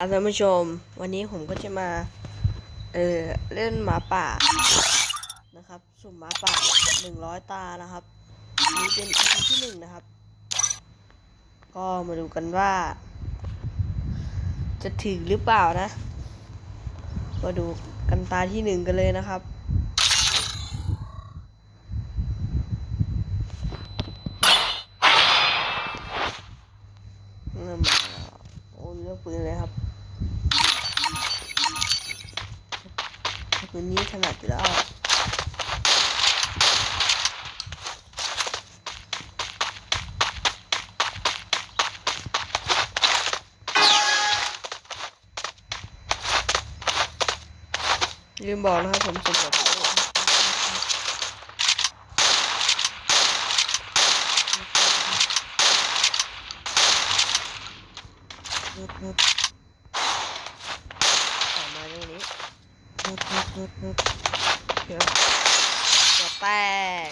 ท่านผู้ชม วันนี้ผมก็จะมา เออเล่นหมาป่านะครับ สุ่มหมาป่าหนึ่งร้อยตานะครับนี่เป็น EP ที่หนึ่งนะครับ ก็มาดูกันว่า จะถึงหรือเปล่านะ มาดูกันตาที่หนึ่งกันเลยนะครับเริ่มมาแล้วโอ้เลือกปืนเลยครับ ปืนนี้ถนัดอยู่แล้วลืมบอกนะครับผมสมกับต่อมาเรื่องนี้เดี๋ยวจะแตก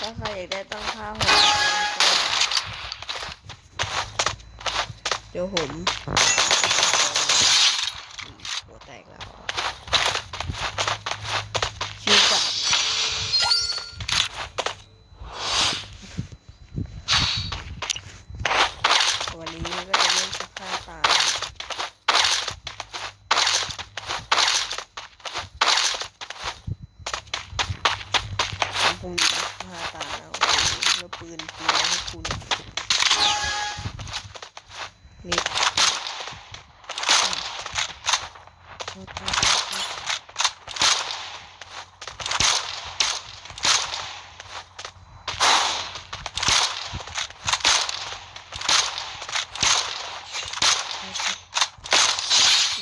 ถ้าใครอยากได้ตั้งค่าผมเดี๋ยว ผมหัวแตกแล้วชิวจับวันนี้ก็จะเล่นสักห้าตาผมคงอยู่สักห้าตาแล้วโอ้โหแล้วปืนปืนอะไรให้คุณ นี่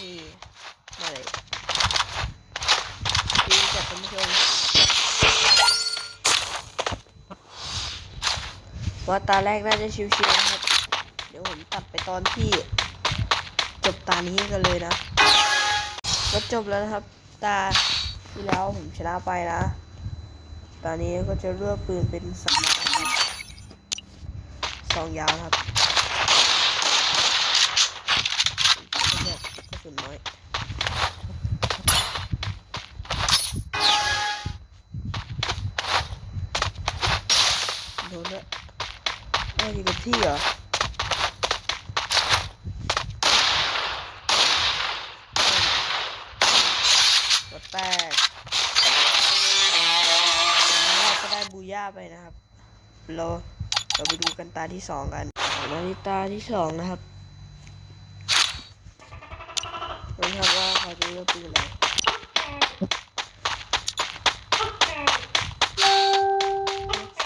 นี่มาเลยดีจัดท่านผู้ชมว่าตาแรกน่าจะชิวๆนะครับ เดี๋ยวผมตัด ตอนที่จบตานี้กันเลยนะก็จบแล้วนะครับ ตาที่แล้วผมชนะไปนะ ตอนนี้ก็จะเลือกปืนเป็นสองนะครับสองยาวครับกระสุนน้อยโดนด้วยไม่ดีกับที่เหรอ ย่าไปนะครับ เราเราไปดูกันตาที่สองกันมาที่ตาที่สองนะครับไม่ครับว่าเขาจะเลือกปืนอะไร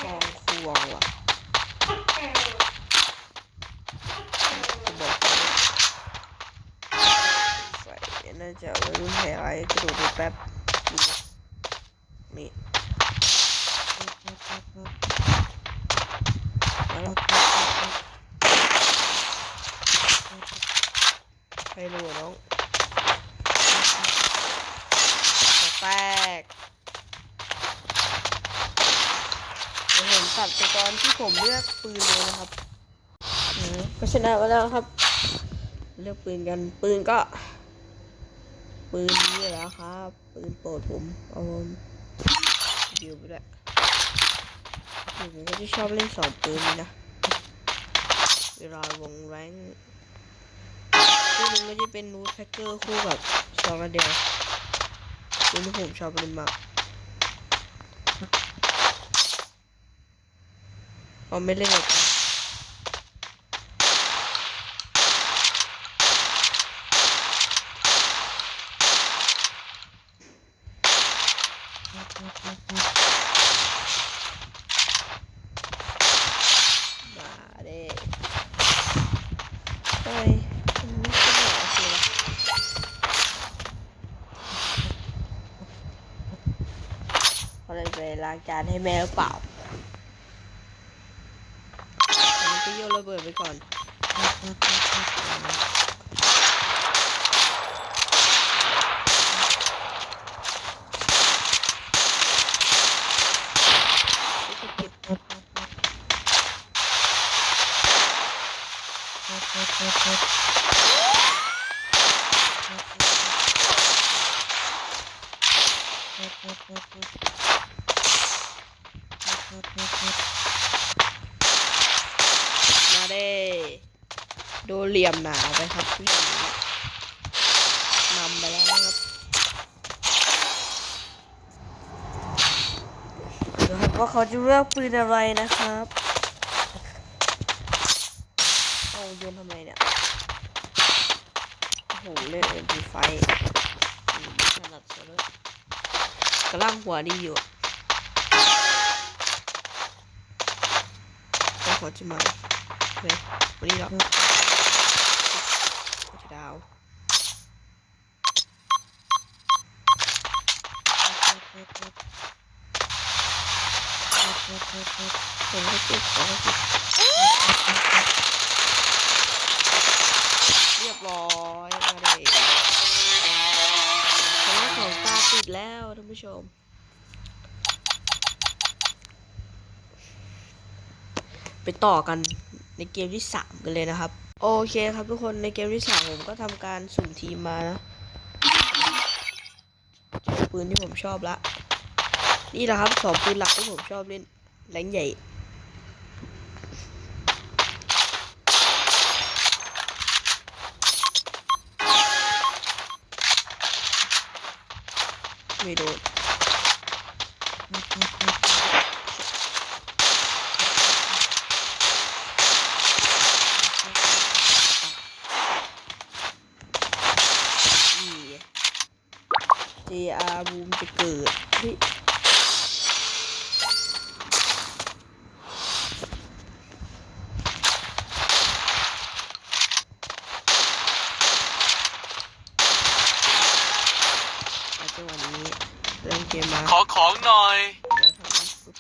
ซองควงว่ะจะบอกใส่น่าจะเอาไว้รุ่นไฮไลท์กระโดดดูแป๊บ นี่ มาแล้วใครรู้อะน้องจะแตกเดี๋ยวผมตัดไปตอนที่ผมเลือกปืนเลยนะครับก็ชนะมาแล้วครับ เลือกปืนกันปืนก็ ปืนนี่แล้วครับ ปืนโปรดผมเอาอยู่ไปด้วย ผมก็จะชอบเล่นสองปืนนี้นะ เวลาวงแรงปืนหนึงก็จะเป็นนูทแพ็กเกอร์คู่กับซองระเดียวปืนที่ผมชอบเล่นมากเอาไม่เล่นกับาเด้เฮ้ยมันไม่ใช่หรอโอเคละเขาเล้างจานให้แม่หรือเปล่าอันนี้ก็โยนระเบิดไปก่อน มาเด้โดนเหลี่ยมหนาไปครับผู้หญิงนำไปแล้วครับเดี๋ยวครับว่าเขาจะเลือกปืนอะไรนะครับเอาโยนทำไมเนี่ยโอ้โหเล่นเอ็มพีไฟถนัดซะด้วยกำลังหัวดีอยู่อะก็ขอจะมา เฮ้ยวันนี้เราจะดาวผมก็ติดของติดเรียบร้อยมาเลยชนะสองตาติดแล้วท่านผู้ชมไปต่อกัน ในเกมที่สามกันเลยนะครับ โอเคครับทุกคนในเกมที่สามผมก็ทำการสุ่มทีมมานะเจอปืนที่ผมชอบละ นี่แหละครับสองปืนหลักที่ผมชอบเล่นแรงใหญ่ไม่โดน JR บูมจะเกิดเฮ้ยเอาจังหวะนี้เริ่มเกมมาขอของหน่อย แล้วทำให้สุด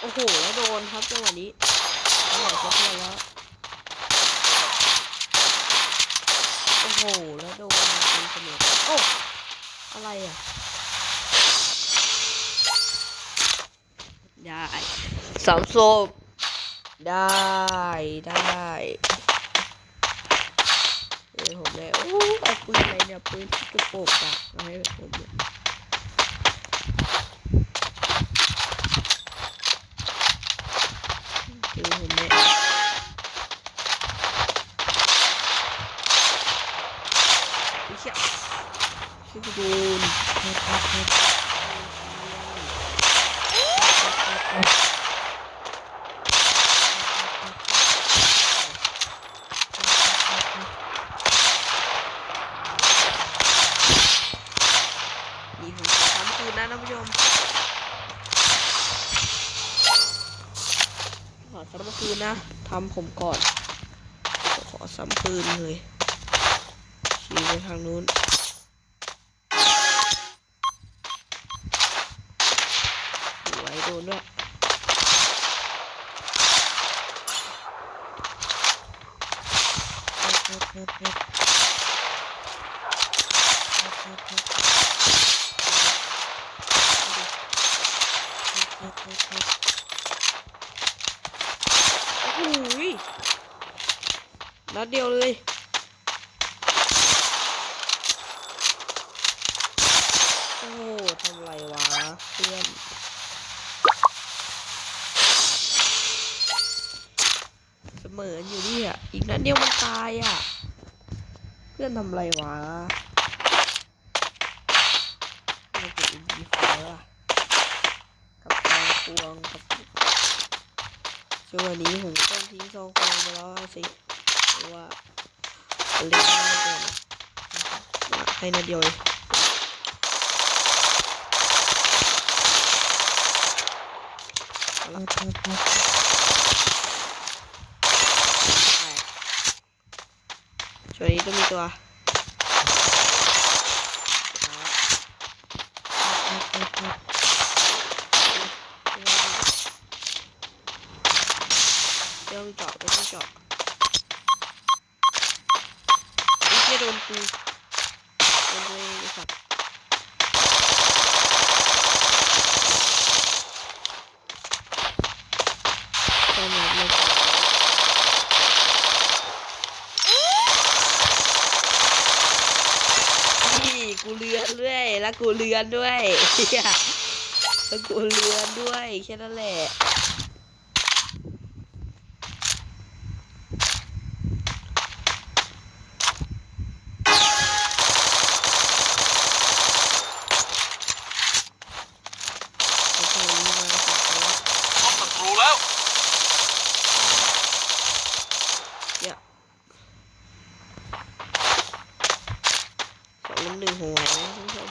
โอ้โห แล้วโดนครับจังหวะนี้ อร่อยเพื่อนแล้ว โอ้โห แล้วโดนเป็นเสมอโอ้ อะไรอะ ได้สามโซบได้ ได้เดี๋ยวผมเลยโอ้เอาปืนอะไรเนี่ย ปืนที่กระโปรงดักมาให้ผมเนี่ยปืนผมเนี่ยไม่ใช่ชื่อดูน นี่ผมขอซ้ำคืนนะท่านผู้ชม ขอซ้ำคืนนะ ทำผมก่อน ขอซ้ำคืนเลยชี้ไปทางนู้นสวยโดนด้วยโอ้โหย นัดเดียวเลย โอ้ทำไรวะเพื่อนเสมออยู่นี่อะ อีกนัดเดียวมันตายอะ เพื่อนทำไรวะไม่เก็บอินดีไฟว่ะกับทองควงกับช่วงนนี้ผมต้องทิ้งซองฟองไปแล้วสิ เพราะว่าเล่นไม่ได้นให้นาเดียวเลยช่วงนี้ต้องมีตัวไม่ต้องเจาะไม่ต้องเจาะ ไอ้เหี้ยโดนกูเป็นตัวเองไอ้สัตว์ตอนนี้เลยนี่กูเลือนด้วย แล้วกูเลือนด้วยเฮียแล้วกูเลือนด้วยแค่นั้นแหละ โอเคนี่มาสองตัว พบศัตรูแล้ว เดี๋ยวสองน้ำหนึ่งหัวนะคุณผู้ชม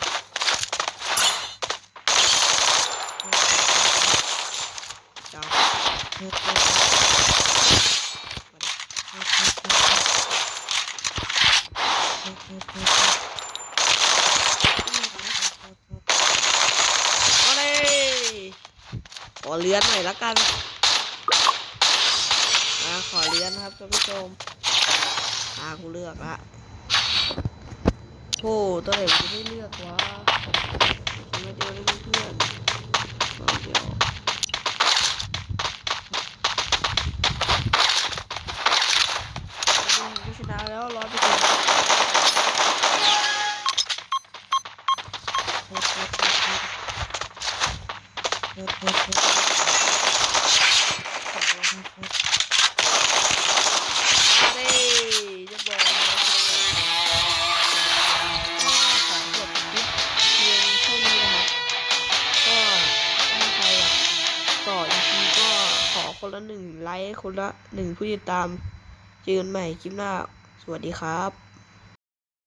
ดาว มาเลยขอเลื้อนหน่อยละกันอ่าขอเลื้อนนะครับท่านผู้ชมอากูเลือกละโอ้ตัวไหนกูไม่เลือกวะไม่เดียวเลยเพื่อน คนละหนึ่งผู้ติดตาม เจอกันใหม่คลิปหน้า สวัสดีครับ